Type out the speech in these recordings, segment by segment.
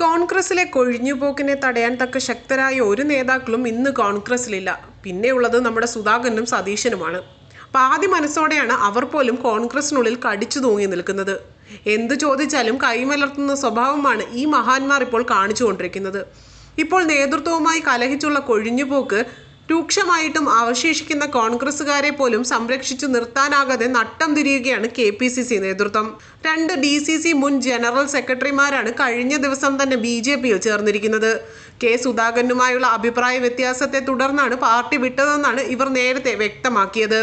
കോൺഗ്രസിലെ കൊഴിഞ്ഞുപോക്കിനെ തടയാൻ തക്ക ശക്തരായ ഒരു നേതാക്കളും ഇന്ന് കോൺഗ്രസിലില്ല. പിന്നെയുള്ളത് നമ്മുടെ സുധാകരനും സതീശനുമാണ്. പാതി മനസ്സോടെയാണ് അവർ പോലും കോൺഗ്രസിനുള്ളിൽ കടിച്ചു തൂങ്ങി നിൽക്കുന്നത്. എന്തു ചോദിച്ചാലും കൈമലർത്തുന്ന സ്വഭാവമാണ് ഈ മഹാന്മാർ ഇപ്പോൾ കാണിച്ചുകൊണ്ടിരിക്കുന്നത്. ഇപ്പോൾ നേതൃത്വവുമായി കലഹിച്ചുള്ള കൊഴിഞ്ഞുപോക്ക് രൂക്ഷമായിട്ടും അവശേഷിക്കുന്ന കോൺഗ്രസുകാരെ പോലും സംരക്ഷിച്ചു നിർത്താനാകാതെ നട്ടം തിരിയുകയാണ് കെ പി സി സി നേതൃത്വം. രണ്ട് ഡി സി സി മുൻ ജനറൽ സെക്രട്ടറിമാരാണ് കഴിഞ്ഞ ദിവസം തന്നെ ബി ജെ പിയിൽ ചേർന്നിരിക്കുന്നത്. കെ സുധാകരനുമായുള്ള അഭിപ്രായ വ്യത്യാസത്തെ തുടർന്നാണ് പാർട്ടി വിട്ടതെന്നാണ് ഇവർ നേരത്തെ വ്യക്തമാക്കിയത്.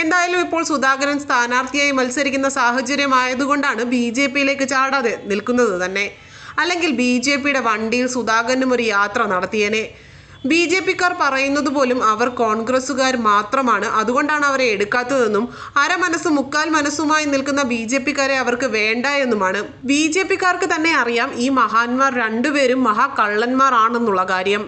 എന്തായാലും ഇപ്പോൾ സുധാകരൻ സ്ഥാനാർത്ഥിയായി മത്സരിക്കുന്ന സാഹചര്യമായതുകൊണ്ടാണ് ബി ജെ പിയിലേക്ക് ചാടാതെ നിൽക്കുന്നത് തന്നെ. അല്ലെങ്കിൽ ബി ജെ പിയുടെ വണ്ടിയിൽ സുധാകരനും ഒരു യാത്ര നടത്തിയേനെ. ബി ജെ പിക്കാർ പറയുന്നത് പോലും അവർ കോൺഗ്രസ്സുകാർ മാത്രമാണ്. അതുകൊണ്ടാണ് അവരെ എടുക്കാത്തതെന്നും അരമനസ്സ് മുക്കാൽ മനസ്സുമായി നിൽക്കുന്ന ബി ജെ പിക്കാരെ അവർക്ക് വേണ്ട എന്നുമാണ്. ബി ജെ പിക്കാർക്ക് തന്നെ അറിയാം ഈ മഹാന്മാർ രണ്ടുപേരും മഹാകള്ളന്മാരാണെന്നുള്ള കാര്യം.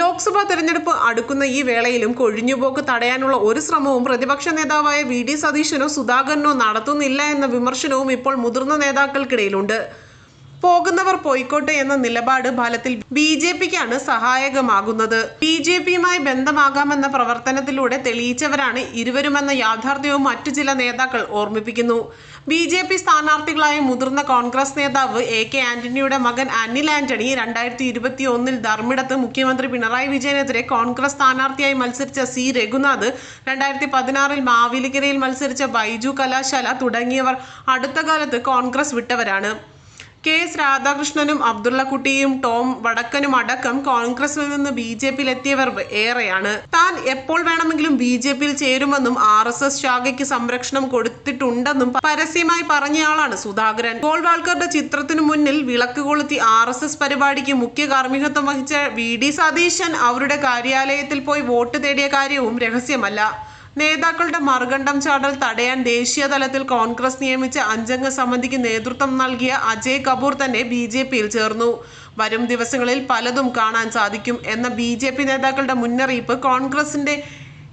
ലോക്സഭാ തെരഞ്ഞെടുപ്പ് അടുക്കുന്ന ഈ വേളയിലും കൊഴിഞ്ഞുപോക്ക് തടയാനുള്ള ഒരു ശ്രമവും പ്രതിപക്ഷ നേതാവായ വി ഡി സതീശനോ സുധാകരനോ നടത്തുന്നില്ല എന്ന വിമർശനവും ഇപ്പോൾ മുതിർന്ന നേതാക്കൾക്കിടയിലുണ്ട്. പോകുന്നവർ പോയിക്കോട്ടെ എന്ന നിലപാട് ഫലത്തിൽ ബി ജെ പിക്കാണ് സഹായകമാകുന്നത്. ബി ജെ പിയുമായി ബന്ധമാകാമെന്ന പ്രവർത്തനത്തിലൂടെ തെളിയിച്ചവരാണ് ഇരുവരുമെന്ന യാഥാർത്ഥ്യവും മറ്റു ചില നേതാക്കൾ ഓർമ്മിപ്പിക്കുന്നു. ബി ജെ പി സ്ഥാനാർത്ഥികളായ മുതിർന്ന കോൺഗ്രസ് നേതാവ് എ കെ ആന്റണിയുടെ മകൻ അനിൽ ആന്റണി രണ്ടായിരത്തി ഇരുപത്തി ഒന്നിൽ ധർമ്മിടത്ത് മുഖ്യമന്ത്രി പിണറായി വിജയനെതിരെ കോൺഗ്രസ് സ്ഥാനാർത്ഥിയായി മത്സരിച്ച സി രഘുനാഥ് രണ്ടായിരത്തി പതിനാറിൽ മാവേലിക്കരയിൽ മത്സരിച്ച ബൈജു കലാശാല തുടങ്ങിയവർ അടുത്ത കാലത്ത് കോൺഗ്രസ് വിട്ടവരാണ്. കെ എസ് രാധാകൃഷ്ണനും അബ്ദുള്ളക്കുട്ടിയും ടോം വടക്കനും അടക്കം കോൺഗ്രസിൽ നിന്ന് ബി ജെ പിയിൽ എത്തിയവർ ഏറെയാണ്. താൻ എപ്പോൾ വേണമെങ്കിലും ബി ജെ പിയിൽ ചേരുമെന്നും ആർ എസ് എസ് ശാഖയ്ക്ക് സംരക്ഷണം കൊടുത്തിട്ടുണ്ടെന്നും പരസ്യമായി പറഞ്ഞയാളാണ് സുധാകരൻ. ഗോൾവാൾക്കറുടെ ചിത്രത്തിനു മുന്നിൽ വിളക്ക് കൊളുത്തി ആർ എസ് എസ് പരിപാടിക്ക് മുഖ്യ കാർമ്മികത്വം വഹിച്ച വി ഡി സതീശൻ അവരുടെ കാര്യാലയത്തിൽ പോയി വോട്ട് തേടിയ കാര്യവും രഹസ്യമല്ല. നേതാക്കളുടെ മറുകണ്ഠം ചാടൽ തടയാൻ ദേശീയ തലത്തിൽ കോൺഗ്രസ് നിയമിച്ച അഞ്ചംഗ സമിതിക്ക് നേതൃത്വം നൽകിയ അജയ് കപൂർ തന്നെ ബി ജെ പിയിൽ ചേർന്നു. വരും ദിവസങ്ങളിൽ പലതും കാണാൻ സാധിക്കും എന്ന ബി നേതാക്കളുടെ മുന്നറിയിപ്പ് കോൺഗ്രസിന്റെ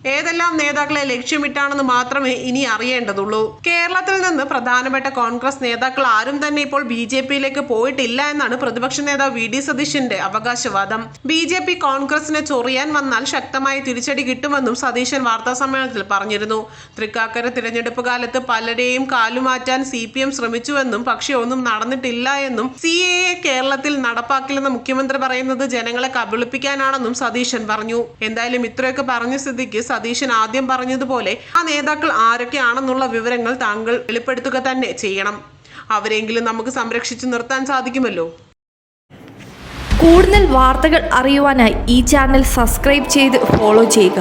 ഏതെല്ലാം നേതാക്കളെ ലക്ഷ്യമിട്ടാണെന്ന് മാത്രമേ ഇനി അറിയേണ്ടതുള്ളൂ. കേരളത്തിൽ നിന്ന് പ്രധാനപ്പെട്ട കോൺഗ്രസ് നേതാക്കൾ ആരും തന്നെ ഇപ്പോൾ ബി ജെ പിയിലേക്ക് പോയിട്ടില്ല എന്നാണ് പ്രതിപക്ഷ നേതാവ് വി ഡി സതീശന്റെ അവകാശവാദം. ബി ജെ പി കോൺഗ്രസിനെ ചൊറിയാൻ വന്നാൽ ശക്തമായ തിരിച്ചടി കിട്ടുമെന്നും സതീശൻ വാർത്താ സമ്മേളനത്തിൽ പറഞ്ഞിരുന്നു. തൃക്കാക്കര തിരഞ്ഞെടുപ്പ് കാലത്ത് പലരെയും കാലുമാറ്റാൻ സി പി എം ശ്രമിച്ചുവെന്നും പക്ഷേ ഒന്നും നടന്നിട്ടില്ല എന്നും സി എ എ കേരളത്തിൽ നടപ്പാക്കില്ലെന്ന് മുഖ്യമന്ത്രി പറയുന്നത് ജനങ്ങളെ കബളിപ്പിക്കാനാണെന്നും സതീശൻ പറഞ്ഞു. എന്തായാലും ഇത്രയൊക്കെ പറഞ്ഞ സ്ഥിതിക്ക് സതീശൻ ആദ്യം പറഞ്ഞതുപോലെ ആ നേതാക്കൾ ആരൊക്കെയാണെന്നുള്ള വിവരങ്ങൾ താങ്കൾ വെളിപ്പെടുത്തുക തന്നെ ചെയ്യണം. അവരെങ്കിലും നമുക്ക് സംരക്ഷിച്ചു നിർത്താൻ സാധിക്കുമല്ലോ. കൂടുതൽ വാർത്തകൾ അറിയുവാനായി ഈ ചാനൽ സബ്സ്ക്രൈബ് ചെയ്ത് ഫോളോ ചെയ്യുക.